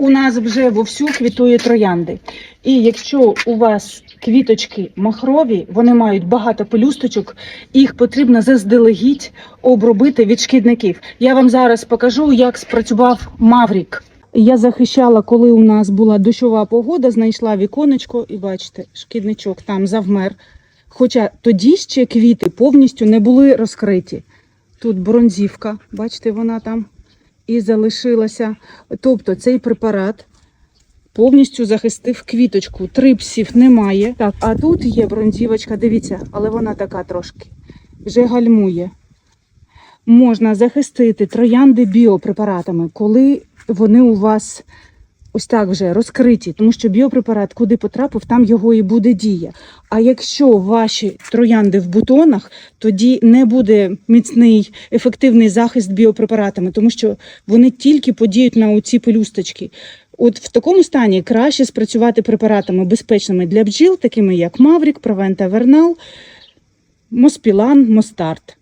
у нас вже вовсю квітує троянди. І якщо у вас квіточки махрові, вони мають багато пелюсточок, їх потрібно заздалегідь обробити від шкідників. Я вам зараз покажу, як спрацював Маврік. Я захищала, коли у нас була дощова погода, знайшла віконечко і бачите, шкідничок там завмер. Хоча тоді ще квіти повністю не були розкриті. Тут бронзівка, бачите, вона там і залишилася. Тобто цей препарат повністю захистив квіточку. Трипсів немає. Так, а тут є бронзівочка, дивіться, але вона така трошки вже гальмує. Можна захистити троянди біопрепаратами, коли вони у вас ось так вже розкриті, тому що біопрепарат, куди потрапив, там його і буде дія. А якщо ваші троянди в бутонах, тоді не буде міцний ефективний захист біопрепаратами, тому що вони тільки подіють на оці пелюсточки. От в такому стані краще спрацювати препаратами безпечними для бджіл, такими як Маврік, Провента Вернал, Моспілан, Мостарт.